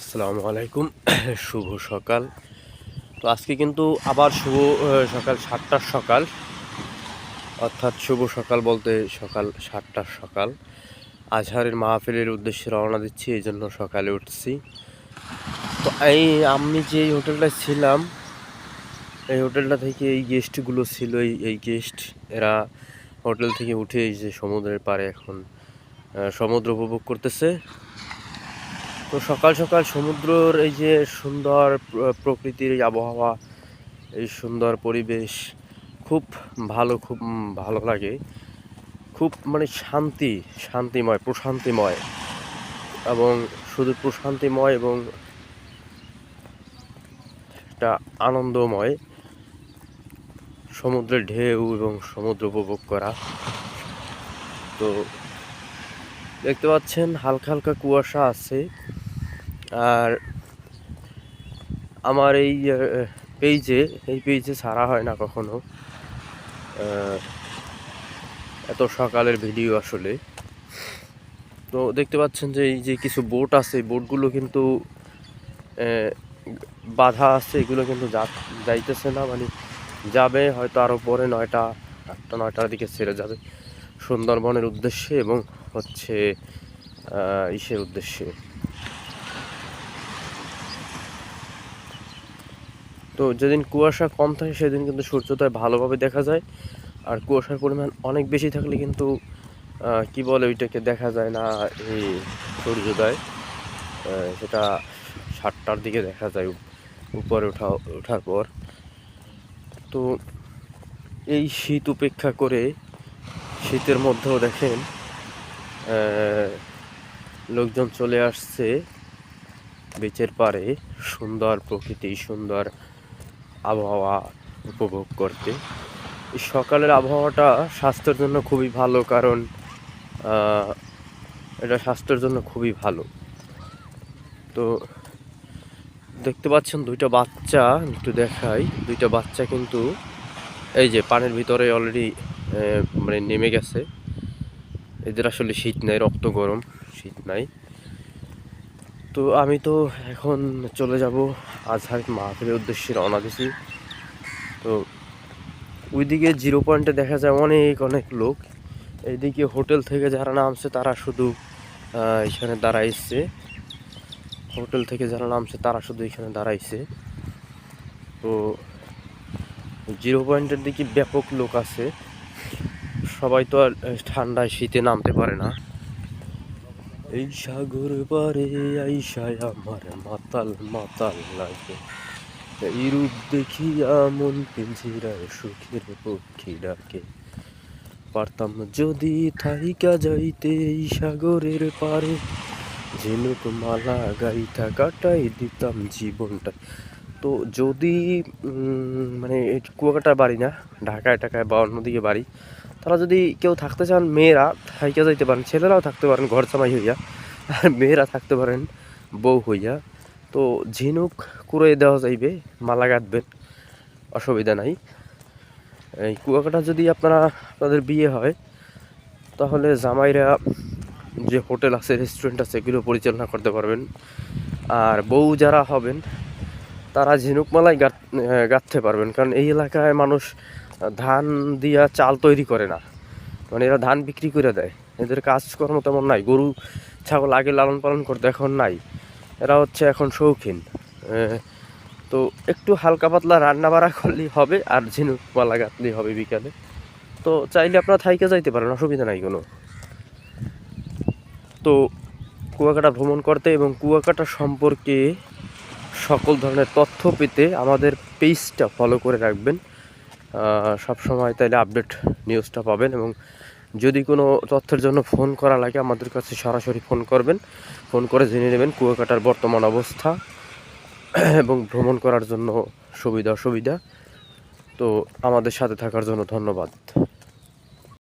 আসসালামু আলাইকুম, শুভ সকাল। তো আজকে কিন্তু আবার শুভ সকাল সাতটার সকাল। অর্থাৎ শুভ সকাল বলতে সকাল সাতটার সকাল। আজহারের মাহফিলের উদ্দেশ্যে রওনা দিচ্ছি, এই জন্য সকালে উঠছি। তো এই আমি যে এই হোটেলটায় ছিলাম, এই হোটেলটা থেকে এই গেস্টগুলো ছিল, এই এই গেস্ট। এরা হোটেল থেকে উঠে এই যে সমুদ্রের পাড়ে এখন সমুদ্র উপভোগ করতেছে। তো সকাল সকাল সমুদ্রর এই যে সুন্দর প্রকৃতির আবহাওয়া, এই সুন্দর পরিবেশ, খুব ভালো খুব ভালো লাগে। খুব মানে শান্তি, শান্তিময়, প্রশান্তিময় এবং শুধু প্রশান্তিময় এবং একটা আনন্দময় সমুদ্রের ঢেউ এবং সমুদ্র উপভোগ করা। তো দেখতে পাচ্ছেন, হালকা হালকা কুয়াশা আছে। আর আমার এই পেজে এই পেজে ছাড়া হয় না কখনো। এত সকালের ভিডিও আসলে। তো দেখতে পাচ্ছেন যে, এই যে কিছু বোট আছে বোটগুলো কিন্তু বাধা আছে, এগুলো কিন্তু যা- যাইতেছে না মানে যাবে হয়তো আরও পরে নয়টা, আটটা, নয়টার দিকে ছেড়ে যাবে। সুন্দরবনের উদ্দেশ্যে এবং হচ্ছে ইসের উদ্দেশ্যে। তো যেদিন কুয়াশা কম থাকে, সেদিন কিন্তু সূর্যোদয় ভালোভাবে দেখা যায়। আর কুয়াশার পরিমাণ অনেক বেশি থাকলে কিন্তু কি বলে ওইটাকে দেখা যায় না, এই সূর্যোদয় সেটা সাতটার দিকে দেখা যায় উপরে ওঠা, ওঠার পর। তো এই শীত উপেক্ষা করে শীতের মধ্যেও দেখেন লোকজন চলে আসছে বিচের পারে সুন্দর প্রকৃতি, সুন্দর আবহাওয়া উপভোগ করতে। সকালের আবহাওয়াটা স্বাস্থ্যের জন্য খুবই ভালো, কারণ এটা স্বাস্থ্যের জন্য খুবই ভালো। তো দেখতে পাচ্ছেন দুইটা বাচ্চা, একটু দেখাই। দুইটা বাচ্চা কিন্তু এই যে পানির ভিতরে অলরেডি মানে নেমে গেছে। এদের আসলে শীত নাই, রক্ত গরম, শীত নাই। তো আমি তো এখন চলে যাব আজহার মাহফিলের উদ্দেশ্যে রওনা দিছি। তো ওইদিকে জিরো পয়েন্টে দেখা যায় অনেক অনেক লোক। এইদিকে হোটেল থেকে যারা নামছে, তারা শুধু এখানে দাঁড়াইছে। হোটেল থেকে যারা নামছে, তারা শুধু এখানে দাঁড়াইছে। তো জিরো পয়েন্টের দিকে ব্যাপক লোক আছে। সবাই তো আর ঠান্ডায় শীতে নামতে পারে না। এই সাগর পারে আইসায় আমার মাতাল মাতাল লাগে। এই রূপ দেখিয়া মন পিঞ্জিরায় সুখের পক্ষী ডাকে। পারতাম যদি থাইকা যাইতে এই সাগরের পারে। ঝিনুক মালা গাইটা কাটাই দিতাম জীবনটা। তো যদি মানে এই কুয়াকাটার বাড়ি না, ঢাকায় টাকায় বা অন্যদিকে বাড়ি তারা যদি কেউ থাকতে চান মেয়েরা থাইকা যাইতে পারেন ছেলেরাও থাকতে পারেন ঘর জামাই হইয়া আর মেয়েরা থাকতে পারেন বউ হইয়া। তো ঝিনুক কুড়িয়ে দেওয়া যাইবে মালা গাঁথবেন অসুবিধা নাই। এই কুয়াকাটা যদি আপনারা আপনাদের বিয়ে হয় তাহলে জামাইরা যে হোটেল আছে রেস্টুরেন্ট আছে এগুলো পরিচালনা করতে পারবেন। আর বউ যারা হবেন তারা গাঁথ আহ, গাঁথতে পারবেন। কারণ এই এলাকায় মানুষ ধান দিয়া চাল তৈরি করে না। মানে এরা ধান বিক্রি করে দেয়। এদের কাজকর্ম তেমন নাই। গরু, ছাগল আগে লালন পালন করতে, এখন নাই। এরা হচ্ছে এখন শৌখিন। তো একটু হালকা পাতলা রান্না বাড়া করলেই হবে, আর ঝিনুক মালা গাঁথলেই হবে বিকালে। তো চাইলে আপনারা থাইকে যাইতে পারেন, অসুবিধা নাই কোনো। তো কুয়াকাটা ভ্রমণ করতে এবং কুয়াকাটা সম্পর্কে সকল ধরনের তথ্য পেতে আমাদের পেজটা ফলো করে রাখবেন। সব সময় তাইলে আপডেট নিউজটা পাবেন এবং যদি কোনো তথ্যের জন্য ফোন করা লাগে, আমাদের কাছে সরাসরি ফোন করবেন। ফোন করে জেনে নেবেন কুয়াকাটার বর্তমান অবস্থা এবং ভ্রমণ করার জন্য সুবিধা অসুবিধা তো আমাদের সাথে থাকার জন্য ধন্যবাদ।